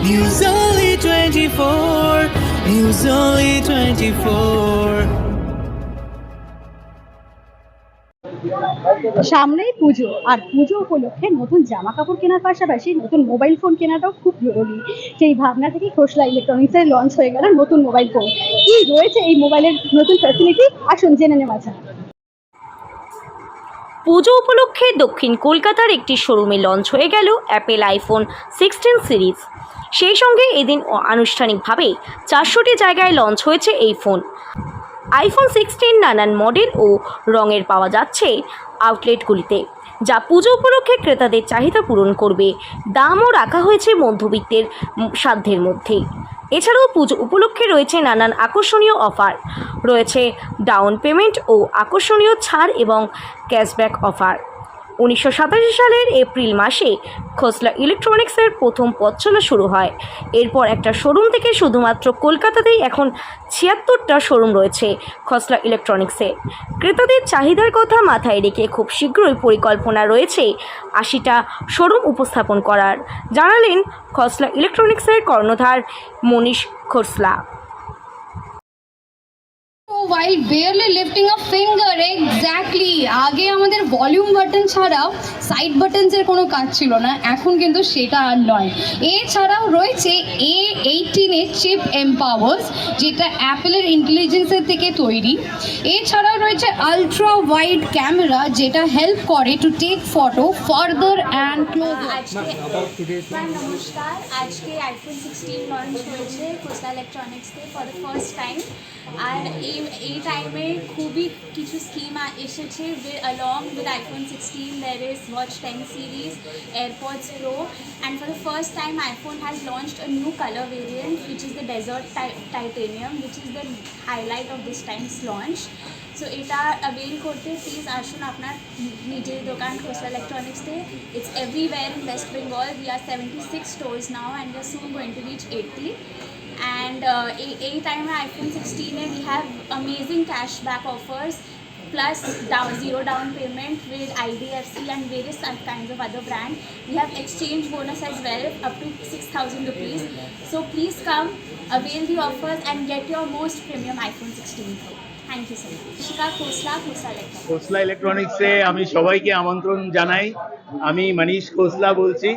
News Only 24. News Only 24. সামনেই পুজো, আর পুজো উপলক্ষে নতুন জামা কাপড় কেনার পাশাপাশি নতুন মোবাইল ফোন কেনাটাও খুব জরুরি সেই ভাবনা থেকে খোসলা ইলেকট্রনিক্সের লঞ্চ হয়ে গেল নতুন মোবাইল ফোন কি রয়েছে এই মোবাইলের নতুন ফ্যাসিলিটি আসুন জেনে নেওয়া যাক পুজো উপলক্ষে দক্ষিণ কলকাতার একটি শোরুমে লঞ্চ হয়ে গেল অ্যাপেল আইফোন সিক্সটিন সিরিজ। সেই সঙ্গে এদিন আনুষ্ঠানিকভাবে চারশোটি জায়গায় লঞ্চ হয়েছে এই ফোন। আইফোন সিক্সটিন নানান মডেল ও রঙের পাওয়া যাচ্ছে আউটলেটগুলিতে, যা পুজো উপলক্ষে ক্রেতাদের চাহিদা পূরণ করবে। দামও রাখা হয়েছে মধ্যবিত্তের সাধ্যের মধ্যে। এছাড়াও পুজো উপলক্ষে রয়েছে নানান আকর্ষণীয় অফার। রয়েছে ডাউন পেমেন্ট ও আকর্ষণীয় ছাড় এবং ক্যাশব্যাক অফার উনিশশো সাতাশি সালের এপ্রিল মাসে খোসলা ইলেকট্রনিক্সের প্রথম পথ শুরু হয়। এরপর একটা শোরুম থেকে শুধুমাত্র কলকাতাতেই এখন ছিয়াত্তরটা শোরুম রয়েছে খসলা ইলেকট্রনিক্সে। ক্রেতাদের চাহিদার কথা মাথায় রেখে খুব শীঘ্রই পরিকল্পনা রয়েছে আশিটা শোরুম উপস্থাপন করার। জানালেন খসলা ইলেকট্রনিক্সের কর্ণধার মনীষ খোসলা। While barely lifting a finger, exactly. আগে আমাদের ভলিউম বাটন ছাড়া সাইড বাটনসের কোনো কাজ ছিল না, এখন কিন্তু সেটা আর নয়। এছাড়াও রয়েছে এ এইটিনের চিপ এম্পাওয়ার্স যেটা অ্যাপেলের ইন্টেলিজেন্সের থেকে তৈরি। এছাড়াও রয়েছে আলট্রা ওয়াইড ক্যামেরা যেটা হেল্প করে to take photo further and closer আজকে নমস্কার। আজকে আইফোন সিক্সটিন লঞ্চ হয়েছে খোসলা ইলেকট্রনিক্সে ফর দ্য ফার্স্ট টাইম আর এই এই টাইমে খুবই কিছু স্কিম এসেছে along with iPhone 16 there is Watch 10 series AirPods Pro and for the first time iPhone has launched a new color variant which is the desert ti- titanium which is the highlight of this time's launch so এটা avail করতে please আসুন আপনার নিজের দোকান Khosla ইলেকট্রনিক্সে it's everywhere in West Bengal we are seventy six stores now and we are soon going to reach eighty and এই টাইমে iPhone সিক্সটিনে we have amazing cashback offers plus down zero down payment with IDFC and various other kinds of other brand. We have exchange bonus as well up to 6,000 rupees. So please come, avail the offers and get your most premium iPhone 16 Pro. Thank you so much. Shika Khosla, Khosla Electronics. Khosla ইলেকট্রনিক্সে আমি সবাইকে আমন্ত্রণ জানাই আমি মনীষ খোসলা বলছি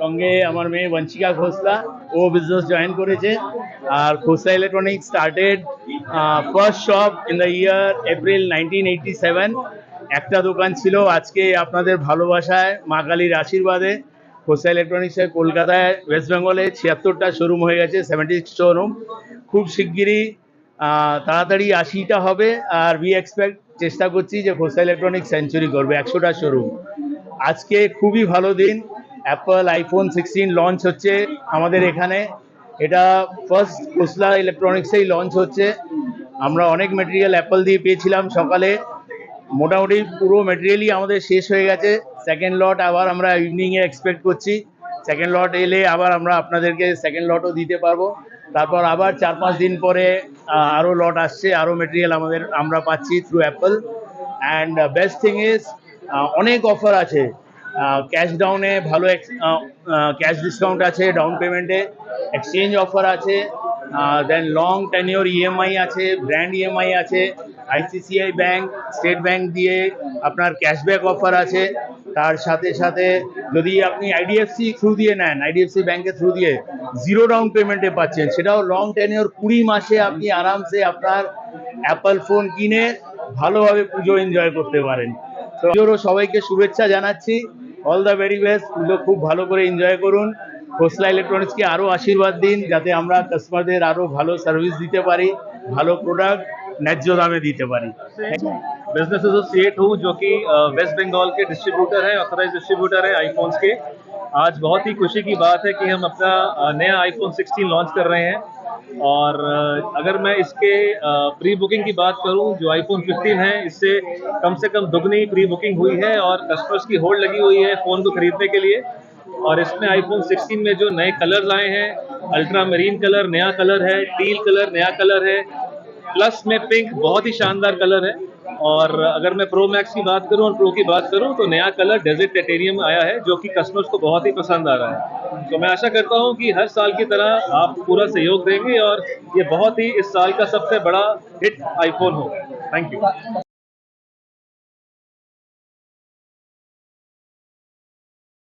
সঙ্গে আমার মেয়ে বঞ্চিকা খোসলা ও বিজনেস জয়েন করেছে। আর Khosla electronics started first shop in the year April nineteen seven একটা দোকান ছিল আজকে আপনাদের ভালোবাসায়, মা কালীর আশীর্বাদে। খোসা ইলেকট্রনিক্সের কলকাতায় ওয়েস্ট বেঙ্গলে ছিয়াত্তরটা শোরুম হয়ে গেছে সেভেন্টি শোরুম খুব শিগগিরই তাড়াতাড়ি আশিটা হবে। আর উই এক্সপেক্ট চেষ্টা করছি যে খোসা ইলেকট্রনিক সেঞ্চুরি করবে, একশোটা শোরুম আজকে খুবই ভালো দিন। অ্যাপল আইফোন সিক্সটিন লঞ্চ হচ্ছে আমাদের এখানে। এটা ফার্স্ট খোসলা ইলেকট্রনিক্সেই লঞ্চ হচ্ছে। আমরা অনেক মেটেরিয়াল অ্যাপল দিয়ে পেয়েছিলাম সকালে। মোটামুটি পুরো মেটেরিয়ালই আমাদের শেষ হয়ে গেছে। সেকেন্ড লট আবার আমরা ইভিনিংয়ে এক্সপেক্ট করছি। সেকেন্ড লট এলে আবার আমরা আপনাদেরকে সেকেন্ড লটও দিতে পারব। তারপর আবার চার পাঁচ দিন পরে আরও লট আসছে আরও মেটেরিয়াল আমাদের, আমরা পাচ্ছি through Apple and best thing is অনেক অফার আছে। ক্যাশ ডাউনে ভালো ক্যাশ ডিসকাউন্ট আছে ডাউন পেমেন্টে এক্সচেঞ্জ অফার আছে দেন লং টেনিওর ইএমআই আছে ব্র্যান্ড ইএমআই আছে আইসিসিআই ব্যাংক স্টেট ব্যাংক দিয়ে আপনার ক্যাশব্যাক অফার আছে, তার সাথে সাথে যদি আপনি আইডিএফসি থ্রু দিয়ে নেন আইডিএফসি ব্যাংকের থ্রু দিয়ে জিরো ডাউন পেমেন্টে পাচ্ছেন, সেটাও লং টেনিওর কুড়ি মাসে আপনি আরামসে আপনার অ্যাপল ফোন কিনে ভালোভাবে পুজো এনজয় করতে পারেন। তো সবাইকে শুভেচ্ছা জানাচ্ছি। অল দ্য ভেরি বেস্ট পুজো খুব ভালো করে এনজয় করুন খোসলা ইলেকট্রনিক্সকে আরও আশীর্বাদ দিন যাতে আমরা কাস্টমারদের আরও ভালো সার্ভিস দিতে পারি ভালো প্রোডাক্ট ন্যায্য দামে দিতে পারি बिजनेस एसोसिएट हूँ जो कि वेस्ट बंगाल के डिस्ट्रीब्यूटर हैं ऑथराइज डिस्ट्रीब्यूटर हैं आईफोन्स के आज बहुत ही खुशी की बात है कि हम अपना अ, नया आईफोन 16 लॉन्च कर रहे हैं और अगर मैं इसके प्री बुकिंग की बात करूँ, जो आईफोन 15 है, इससे कम से कम दुगनी प्री बुकिंग हुई है और कस्टमर्स की होल्ड लगी हुई है फ़ोन को खरीदने के लिए। और इसमें आईफोन 16 में जो नए कलर्स आए हैं अल्ट्रा मरीन कलर नया कलर है टील कलर नया कलर है प्लस में पिंक बहुत ही शानदार कलर है। और अगर मैं प्रो मैक्स की बात करूँ और प्रो की बात करूँ तो नया कलर डेजर्ट टेटेरियम आया है, जो कि कस्टमर्स को बहुत ही पसंद आ रहा है। तो मैं आशा करता हूँ कि हर साल की तरह आप पूरा सहयोग देंगे और ये बहुत ही इस साल का सबसे बड़ा हिट आईफोन होगा। Thank you